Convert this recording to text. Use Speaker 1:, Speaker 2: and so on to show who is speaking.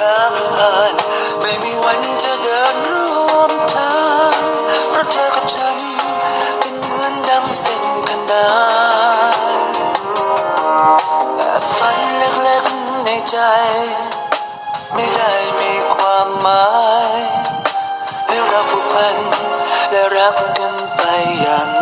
Speaker 1: ข้ามผ่าน ไม่มีวันจะเดินร่วมทางเพราะเธอกับฉัน เป็นเหมือนดังเส้นขนานแต่ฝันเล็กๆในใจ ไม่ได้มีความหมายให้เราผูกพันและรักกันไปอย่าง